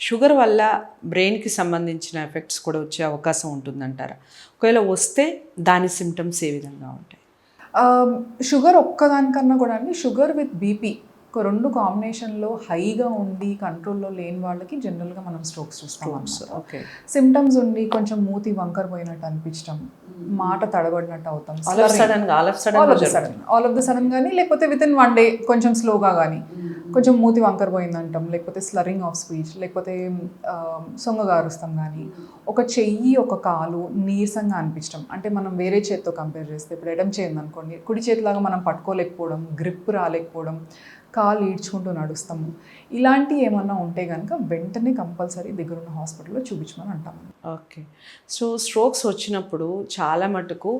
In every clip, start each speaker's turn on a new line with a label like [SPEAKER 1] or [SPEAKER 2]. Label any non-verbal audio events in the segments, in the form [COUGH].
[SPEAKER 1] Sugar వల్ల బ్రెయిన్కి సంబంధించిన ఎఫెక్ట్స్ కూడా వచ్చే అవకాశం ఉంటుందంటారా? ఒకవేళ వస్తే దాని సిమ్టమ్స్ ఏ విధంగా ఉంటాయి?
[SPEAKER 2] షుగర్ ఒక్కదానికన్నా కూడా అండి షుగర్ విత్ బీపీ ఒక రెండు కాంబినేషన్లో హైగా ఉండి కంట్రోల్లో లేని వాళ్ళకి జనరల్గా మనం స్ట్రోక్స్ చూస్తాం అన్నమాట.
[SPEAKER 1] ఓకే.
[SPEAKER 2] సిమ్టమ్స్ ఉండి కొంచెం మూతి వంకర పోయినట్టు అనిపించడం మాట తడబడినట్టు అవుతాం
[SPEAKER 1] all of sudden all of
[SPEAKER 2] the
[SPEAKER 1] sudden
[SPEAKER 2] కానీ లేకపోతే విత్ ఇన్ వన్ డే కొంచెం స్లోగా కానీ కొంచెం మూతి వంకర పోయిందంటాం లేకపోతే స్లరింగ్ ఆఫ్ స్పీచ్ లేకపోతే సొంగగారుస్తాం కానీ ఒక చెయ్యి ఒక కాలు నీరసంగా అనిపించడం. అంటే మనం వేరే చేతితో కంపేర్ చేస్తే ఇప్పుడు ఎడం చేయండి అనుకోండి కుడి చేతిలాగా మనం పట్టుకోలేకపోవడం గ్రిప్ రాలేకపోవడం కాలు ఈడ్చుకుంటూ నడుస్తాము. ఇలాంటివి ఏమన్నా ఉంటే కనుక వెంటనే కంపల్సరీ దగ్గరున్న హాస్పిటల్లో చూపించమని అంటాము
[SPEAKER 1] ఓకే. సో స్ట్రోక్స్ వచ్చినప్పుడు చాలా మటుకు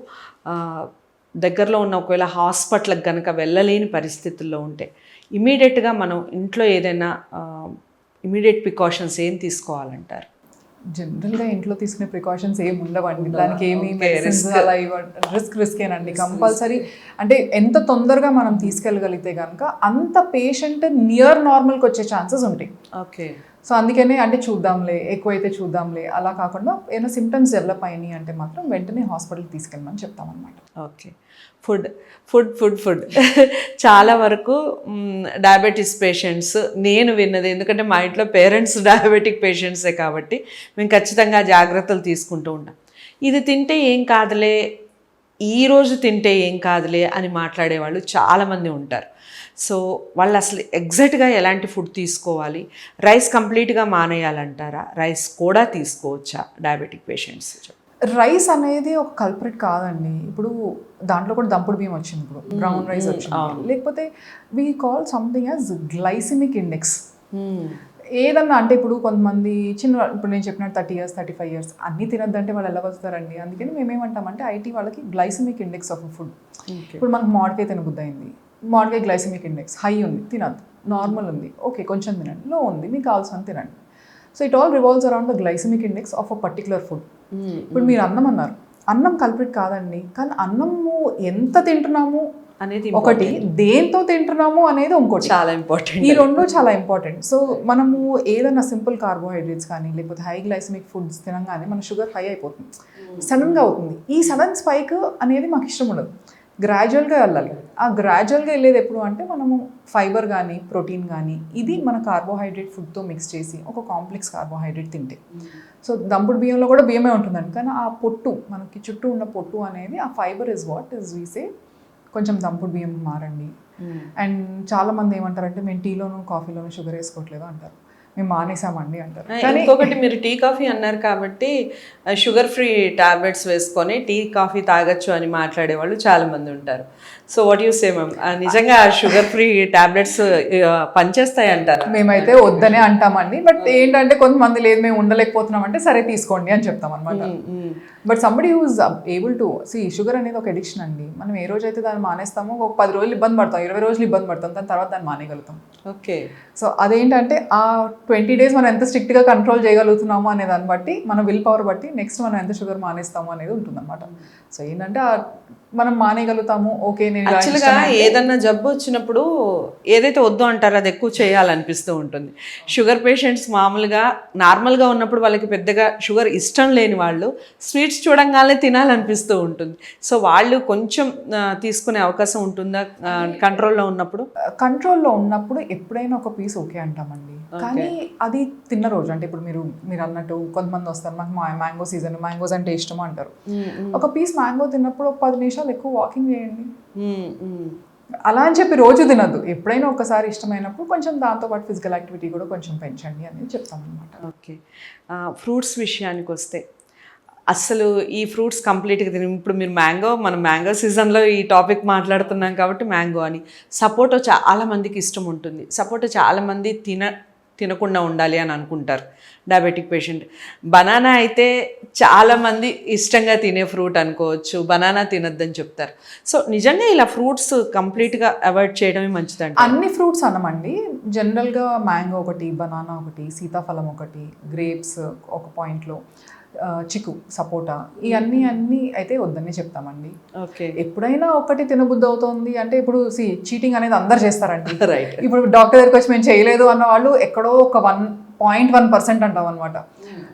[SPEAKER 1] దగ్గరలో ఉన్న ఒకవేళ హాస్పిటల్కి కనుక వెళ్ళలేని పరిస్థితుల్లో ఉంటే ఇమీడియట్గా మనం ఇంట్లో ఏదైనా ఇమీడియట్ ప్రికాషన్స్ ఏం తీసుకోవాలంటారు?
[SPEAKER 2] జనరల్గా ఇంట్లో తీసుకునే ప్రికాషన్స్ ఏమి ఉండవండి దానికి ఏమి. అలా రిస్క్ రిస్కేనండి కంపల్సరీ అంటే ఎంత తొందరగా మనం తీసుకెళ్ళగలిగితే కనుక అంత పేషెంట్ నియర్ నార్మల్కి వచ్చే ఛాన్సెస్ ఉంటాయి.
[SPEAKER 1] ఓకే.
[SPEAKER 2] సో అందుకనే అంటే చూద్దాంలే ఎక్కువైతే చూద్దాంలే. అలా కాకుండా ఏమైనా సిమ్టమ్స్ డెవలప్ అయినాయి అంటే మాత్రం వెంటనే హాస్పిటల్కి తీసుకెళ్ళమని చెప్తామన్నమాట.
[SPEAKER 1] Okay. Food food food food. చాలా వరకు డయాబెటీస్ పేషెంట్స్ నేను విన్నది. ఎందుకంటే మా ఇంట్లో పేరెంట్స్ డయాబెటిక్ పేషెంట్సే కాబట్టి మేము ఖచ్చితంగా జాగ్రత్తలు తీసుకుంటూ ఉంటాం. ఇది తింటే ఏం కాదులే ఈరోజు తింటే ఏం కాదులే అని మాట్లాడేవాళ్ళు చాలామంది ఉంటారు. సో వాళ్ళు అసలు ఎగ్జాక్ట్గా ఎలాంటి ఫుడ్ తీసుకోవాలి? రైస్ కంప్లీట్గా మానేయాలంటారా? రైస్ కూడా తీసుకోవచ్చా డయాబెటిక్ పేషెంట్స్?
[SPEAKER 2] రైస్ అనేది ఒక కల్పరేట్ కాదండి. ఇప్పుడు దాంట్లో కూడా దంపుడు బియ్యం వచ్చింది ఇప్పుడు. బ్రౌన్ రైస్ వచ్చింది. లేకపోతే we call something as glycemic index ఏదన్నా అంటే ఇప్పుడు కొంతమంది చిన్న ఇప్పుడు నేను చెప్పినట్టు thirty years thirty five years అన్నీ తినద్దంటే వాళ్ళు ఎలా వస్తారండి? అందుకని మేము ఏమంటామంటే ఐటీ వాళ్ళకి గ్లైసిమిక్ ఇండెక్స్ ఆఫ్ ఫుడ్ ఇప్పుడు మనకు మామిడికాయ తినబుద్ధి అయింది. మామిడికాయ గ్లైసిమిక్ ఇండెక్స్. హై ఉంది తినద్దు. నార్మల్ ఉంది. ఓకే కొంచెం తినండి. లో ఉంది మీకు కావాల్సిన తినండి. So it all revolves around the glycemic index of a particular food. ఇప్పుడు మీరు అన్నం అన్నారు. అన్నం కల్పిట్ కాదండి కానీ అన్నము ఎంత తింటున్నాము?
[SPEAKER 1] అనేది
[SPEAKER 2] ఒకటి దేంతో తింటున్నాము అనేది ఇంకోటి.
[SPEAKER 1] చాలా ఇంపార్టెంట్
[SPEAKER 2] ఈ రెండు చాలా ఇంపార్టెంట్ సో మనము ఏదైనా సింపుల్ కార్బోహైడ్రేట్స్ కానీ లేకపోతే హై గ్లైసమిక్ ఫుడ్స్ తినగానే మన షుగర్ హై అయిపోతుంది. సడన్గా అవుతుంది. ఈ సడన్ స్పైక్ అనేది మాకు ఇష్టం ఉండదు. గ్రాడ్యువల్గా వెళ్ళాలి. ఆ గ్రాడ్యువల్గా వెళ్ళేది ఎప్పుడు అంటే మనము ఫైబర్ కానీ ప్రోటీన్ కానీ ఇది మన కార్బోహైడ్రేట్ ఫుడ్తో మిక్స్ చేసి ఒక కాంప్లెక్స్ కార్బోహైడ్రేట్ తింటే. సో దంపుడు బియ్యంలో కూడా బియ్యమే ఉంటుందండి. కానీ ఆ పొట్టు మనకి చుట్టూ ఉన్న పొట్టు అనేది ఆ ఫైబర్ ఇస్ వాట్ ఇస్ వీసే కొంచెం దంపుడు బియ్యం మారండి. అండ్ చాలా మంది ఏమంటారంటే మేము టీలోను కాఫీలోను షుగర్ వేసుకోవట్లేదు అంటారు. మేము మానేసామండి అంటారు కానీ
[SPEAKER 1] ఇంకొకటి మీరు టీ కాఫీ అన్నారు కాబట్టి షుగర్ ఫ్రీ టాబ్లెట్స్ వేసుకొని టీ కాఫీ తాగొచ్చు అని మాట్లాడే వాళ్ళు చాలా మంది ఉంటారు so what you say ma'am నిజంగా షుగర్ ఫ్రీ టాబ్లెట్స్ పనిచేస్తాయి అంటారా?
[SPEAKER 2] మేమైతే వద్దనే అంటామండి. బట్ ఏంటంటే కొంతమంది లేదు మేము ఉండలేకపోతున్నాం అంటే సరే తీసుకోండి అని చెప్తాం అనమాట but somebody who's able to see sugar అనేది ఒక ఎడిక్షన్ అండి. మనం ఏ రోజైతే దాన్ని మానేస్తామో ఒక పది రోజులు ఇబ్బంది పడతాం ఇరవై రోజులు ఇబ్బంది పడతాం దాని తర్వాత దాన్ని మానేయగలుగుతాం.
[SPEAKER 1] ఓకే
[SPEAKER 2] సో అదేంటంటే ఆ ట్వంటీ డేస్ మనం ఎంత స్ట్రిక్ట్గా కంట్రోల్ చేయగలుగుతున్నాము అనే దాన్ని బట్టి మన విల్ పవర్ బట్టి నెక్స్ట్ మనం ఎంత షుగర్ మానేస్తాము అనేది ఉంటుందన్నమాట. సో ఏంటంటే మనం మానేయగలుగుతాము ఓకే నేను
[SPEAKER 1] యాక్చువల్గా ఏదన్నా జబ్బు వచ్చినప్పుడు ఏదైతే వద్దు అంటారో అది ఎక్కువ చేయాలనిపిస్తూ ఉంటుంది. షుగర్ పేషెంట్స్ మామూలుగా నార్మల్గా ఉన్నప్పుడు వాళ్ళకి పెద్దగా షుగర్ ఇష్టం లేని వాళ్ళు స్వీట్స్ చూడంగానే తినాలనిపిస్తూ ఉంటుంది. సో వాళ్ళు కొంచెం తీసుకునే అవకాశం ఉంటుందా? కంట్రోల్లో ఉన్నప్పుడు?
[SPEAKER 2] కంట్రోల్లో ఉన్నప్పుడు ఎప్పుడైనా ఒక పీస్ ఓకే అంటామండి. కానీ అది తిన్న రోజు అంటే ఇప్పుడు మీరు మీరు అన్నట్టు కొంతమంది వస్తారు మాకు మా మ్యాంగో సీజన్ మ్యాంగోస్ అంటే ఇష్టమా అంటారు. ఒక పీస్ మ్యాంగో తిన్నప్పుడు ఒక పది నిమిషాలు ఎక్కువ వాకింగ్ చేయండి. అలా అని చెప్పి రోజు తినద్దు. ఎప్పుడైనా ఒకసారి ఇష్టమైనప్పుడు కొంచెం దాంతోపాటు ఫిజికల్ యాక్టివిటీ కూడా కొంచెం పెంచండి అనేది చెప్తాం అనమాట
[SPEAKER 1] ఓకే. ఫ్రూట్స్ విషయానికి వస్తే అసలు ఈ ఫ్రూట్స్ కంప్లీట్గా తిని ఇప్పుడు మీరు మ్యాంగో మనం మ్యాంగో సీజన్లో ఈ టాపిక్ మాట్లాడుతున్నాం కాబట్టి మ్యాంగో అని సపోటో చాలా మందికి ఇష్టం ఉంటుంది. సపోటో చాలామంది తిన తినకుండా ఉండాలి అని అనుకుంటారు డయాబెటిక్ పేషెంట్ బనానా అయితే చాలామంది ఇష్టంగా తినే ఫ్రూట్ అనుకోవచ్చు బనానా తినొద్దని చెప్తారు. సో నిజంగా ఇలా ఫ్రూట్స్ కంప్లీట్గా అవాయిడ్ చేయడమే మంచిదండి
[SPEAKER 2] అన్ని ఫ్రూట్స్ అన్నమండి. జనరల్గా మ్యాంగో ఒకటి బనానా ఒకటి సీతాఫలం ఒకటి గ్రేప్స్ ఒక పాయింట్లో చిక్కు సపోటా ఇవన్నీ అన్నీ అయితే వద్దని చెప్తామండి.
[SPEAKER 1] ఓకే.
[SPEAKER 2] ఎప్పుడైనా ఒకటి తినబుద్ధి అవుతుంది అంటే ఇప్పుడు సి చీటింగ్ అనేది అందరు చేస్తారండి. [LAUGHS]
[SPEAKER 1] రైట్
[SPEAKER 2] ఇప్పుడు డాక్టర్ దగ్గరికి వచ్చి మేము చేయలేదు అన్న వాళ్ళు ఎక్కడో ఒక వన్ పాయింట్ వన్ పర్సెంట్ అంటాం అనమాట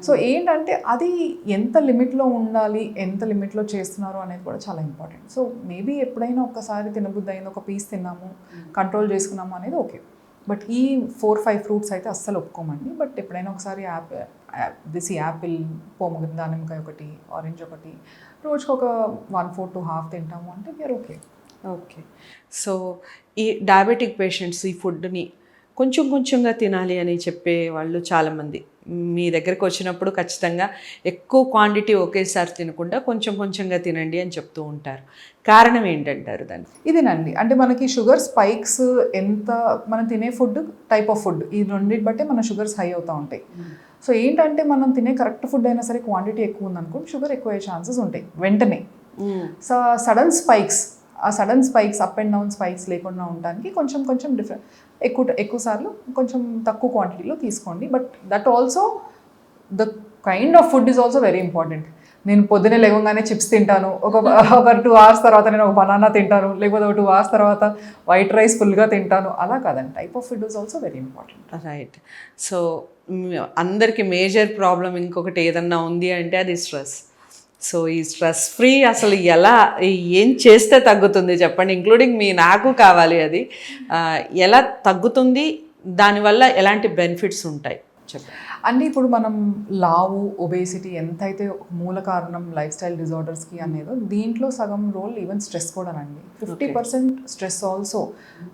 [SPEAKER 2] సో ఏంటంటే అది ఎంత లిమిట్లో ఉండాలి ఎంత లిమిట్లో చేస్తున్నారు అనేది కూడా చాలా ఇంపార్టెంట్. సో మేబీ ఎప్పుడైనా ఒక్కసారి తినబుద్ధి అయింది ఒక పీస్ తిన్నాము కంట్రోల్ చేసుకున్నాము అనేది ఓకే. బట్ ఈ ఫోర్ ఫైవ్ ఫ్రూట్స్ అయితే అస్సలు ఒప్పుకోమండి. బట్ ఎప్పుడైనా ఒకసారి యాప్ దిస్ యాపిల్ పోమ దానిమ్మకాయ ఒకటి ఆరెంజ్ ఒకటి రోజుకి ఒక వన్ ఫోర్ టు హాఫ్ తింటాము అంటే we are okay
[SPEAKER 1] okay so ఈ డయాబెటిక్ పేషెంట్స్ ఈ ఫుడ్ని కొంచెం కొంచెంగా తినాలి అని చెప్పే వాళ్ళు చాలామంది. మీ దగ్గరకు వచ్చినప్పుడు ఖచ్చితంగా ఎక్కువ క్వాంటిటీ ఒకేసారి తినకుండా కొంచెం కొంచెంగా తినండి అని చెప్తూ ఉంటారు. కారణం ఏంటంటారు దాన్ని
[SPEAKER 2] ఇదేనండి. అంటే మనకి షుగర్ స్పైక్స్ ఎంత మనం తినే ఫుడ్ టైప్ ఆఫ్ ఫుడ్ ఈ రెండింటి బట్టే మన షుగర్స్ హై అవుతూ ఉంటాయి. సో ఏంటంటే మనం తినే కరెక్ట్ ఫుడ్ అయినా సరే క్వాంటిటీ ఎక్కువ ఉందనుకోండి షుగర్ ఎక్కువ అయ్యే ఛాన్సెస్ ఉంటాయి. వెంటనే. సో సడన్ స్పైక్స్ ఆ sudden spikes up and down spikes లేకుండా ఉండడానికి కొంచెం కొంచెం డిఫరెంట్ ఎక్కువ ఎక్కువ సార్లు కొంచెం తక్కువ క్వాంటిటీలో తీసుకోండి. But that also the kind of food is also very important. నేను పొద్దునే లేవగానే చిప్స్ తింటాను. ఒక ఒక టూ అవర్స్ తర్వాత నేను ఒక బనానా తింటాను. లేకపోతే ఒక టూ అవర్స్ తర్వాత వైట్ రైస్ ఫుల్గా తింటాను. అలా కాదండి. Type of food is also very important.
[SPEAKER 1] Right. So అందరికి మేజర్ ప్రాబ్లం ఇంకొకటి ఏదన్నా ఉంది అంటే అది స్ట్రెస్. సో ఈ స్ట్రెస్ ఫ్రీ అసలు ఎలా ఏం చేస్తే తగ్గుతుంది చెప్పండి ఇంక్లూడింగ్ మీ నాకు కావాలి అది. ఎలా తగ్గుతుంది దానివల్ల ఎలాంటి బెనిఫిట్స్ ఉంటాయి? చెప్పండి.
[SPEAKER 2] అంటే ఇప్పుడు మనం లావు ఒబేసిటీ ఎంతైతే మూల కారణం లైఫ్ స్టైల్ డిజార్డర్స్కి అనేదో దీంట్లో సగం రోల్ ఈవెన్ స్ట్రెస్ కూడానండి fifty percent stress also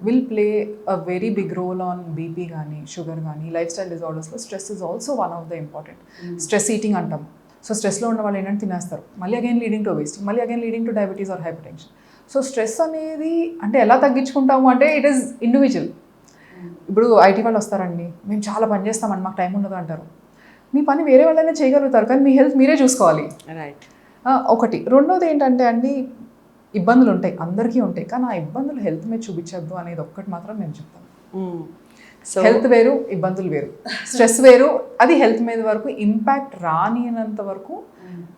[SPEAKER 2] will play a very big role on BP కానీ షుగర్ కానీ lifestyle డిజార్డర్స్లో stress is also one of the important stress eating అంటాం. సో స్ట్రెస్లో ఉన్న వాళ్ళు ఏంటంటే తినేస్తారు. మళ్ళీ అగైన్ లీడింగ్ టు ఒబేసిటీ మళ్ళీ again leading to diabetes or hypertension so stress అనేది అంటే ఎలా తగ్గించుకుంటాము అంటే ఇట్ ఈస్ ఇండివిజువల్ ఇప్పుడు ఐటీ వాళ్ళు వస్తారండి. మేము చాలా పని చేస్తామండి మాకు టైం ఉండదు అంటారు. మీ పని వేరే వాళ్ళైనా చేయగలుగుతారు కానీ మీ హెల్త్ మీరే చూసుకోవాలి.
[SPEAKER 1] రైట్
[SPEAKER 2] ఒకటి. రెండోది ఏంటంటే అండి ఇబ్బందులు ఉంటాయి అందరికీ ఉంటాయి. కానీ ఆ ఇబ్బందులు హెల్త్ మీద చూపించద్దు అనేది ఒక్కటి మాత్రం మేము చెప్తాం
[SPEAKER 1] సో
[SPEAKER 2] హెల్త్ వేరు ఇబ్బందులు వేరు. స్ట్రెస్ వేరు అది హెల్త్ మీద వరకు ఇంపాక్ట్ రానియనంత వరకు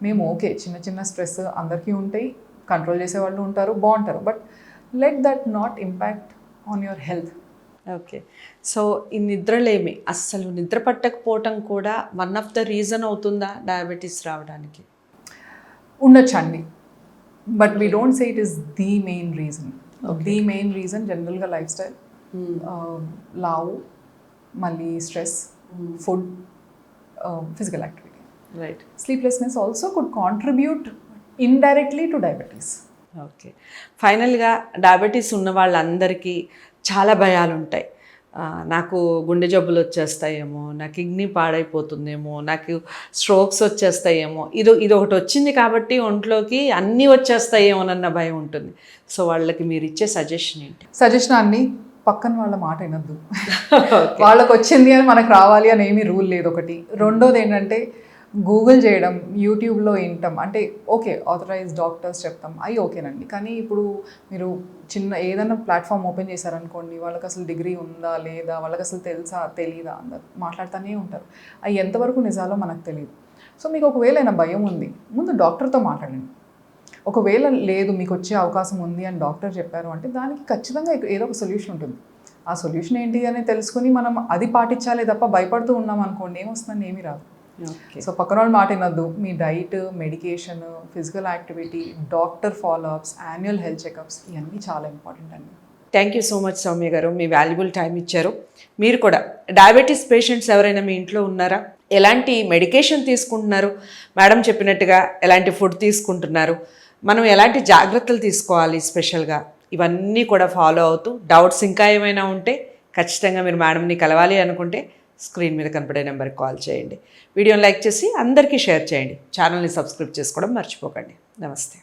[SPEAKER 2] మేము ఓకే చిన్న చిన్న స్ట్రెస్ అందరికీ ఉంటాయి కంట్రోల్ చేసే వాళ్ళు ఉంటారు బాగుంటారు. But let that not impact on your health.
[SPEAKER 1] Okay. So ఈ నిద్రలేమి అస్సలు నిద్ర పట్టకపోవటం కూడా వన్ ఆఫ్ ద రీజన్ అవుతుందా డయాబెటీస్ రావడానికి?
[SPEAKER 2] ఉండొచ్చండి but we don't say it is the main reason. The main reason జనరల్గా లైఫ్ స్టైల్. లావు మళ్ళీ stress food physical activity
[SPEAKER 1] right
[SPEAKER 2] sleeplessness also could contribute indirectly to diabetes
[SPEAKER 1] okay ఫైనల్గా diabetes ఉన్న వాళ్ళందరికీ చాలా భయాలు ఉంటాయి నాకు గుండె జబ్బులు వచ్చేస్తాయేమో నా కిడ్నీ పాడైపోతుందేమో నాకు స్ట్రోక్స్ వచ్చేస్తాయేమో ఇది ఇది ఒకటి వచ్చింది కాబట్టి ఒంట్లోకి అన్నీ వచ్చేస్తాయేమోనన్న భయం ఉంటుంది. సో వాళ్ళకి మీరు ఇచ్చే సజెషన్ ఏంటి?
[SPEAKER 2] సజెషన్ అండి పక్కన వాళ్ళ మాట వినొద్దు. వాళ్ళకి వచ్చింది అని మనకు రావాలి అని ఏమీ రూల్ లేదు ఒకటి. రెండోది ఏంటంటే గూగుల్ చేయడం యూట్యూబ్లో వింటాం అంటే ఓకే ఆథరైజ్ డాక్టర్స్ చెప్తాం అవి ఓకేనండి. కానీ ఇప్పుడు మీరు చిన్న ఏదైనా ప్లాట్ఫామ్ ఓపెన్ చేశారనుకోండి వాళ్ళకి అసలు డిగ్రీ ఉందా లేదా వాళ్ళకి అసలు తెలుసా తెలీదా అందరు మాట్లాడుతూనే ఉంటారు. అవి ఎంతవరకు నిజాలో మనకు తెలియదు సో మీకు ఒకవేళ భయం ఉంది ముందు డాక్టర్తో మాట్లాడండి. ఒకవేళ లేదు మీకు వచ్చే అవకాశం ఉంది అని డాక్టర్ చెప్పారు అంటే దానికి ఖచ్చితంగా ఏదో ఒక సొల్యూషన్ ఉంటుంది. ఆ సొల్యూషన్ ఏంటి అని తెలుసుకుని మనం అది పాటించాలి తప్ప భయపడుతూ ఉన్నాం అనుకోండి ఏమొస్తుందని ఏమీ రాదు. సో పక్కన వాళ్ళు మాట వినొద్దు. మీ diet medication physical activity doctor followups annual health checkups ఇవన్నీ చాలా ఇంపార్టెంట్ అండి.
[SPEAKER 1] Thank you so much Soumya garu. Me valuable time ఇచ్చారు. మీరు కూడా డయాబెటీస్ పేషెంట్స్ ఎవరైనా మీ ఇంట్లో ఉన్నారా? ఎలాంటి మెడికేషన్ తీసుకుంటున్నారు? మేడం చెప్పినట్టుగా ఎలాంటి ఫుడ్ తీసుకుంటున్నారు? మనం ఎలాంటి జాగ్రత్తలు తీసుకోవాలి స్పెషల్గా? ఇవన్నీ కూడా ఫాలో అవుతూ డౌట్స్ ఇంకా ఏమైనా ఉంటే ఖచ్చితంగా మీరు మేడంని కలవాలి అనుకుంటే స్క్రీన్ మీద కనపడే నెంబర్కి కాల్ చేయండి. వీడియోని లైక్ చేసి అందరికీ షేర్ చేయండి. ఛానల్ని సబ్స్క్రైబ్ చేసుకోవడం మర్చిపోకండి. నమస్తే.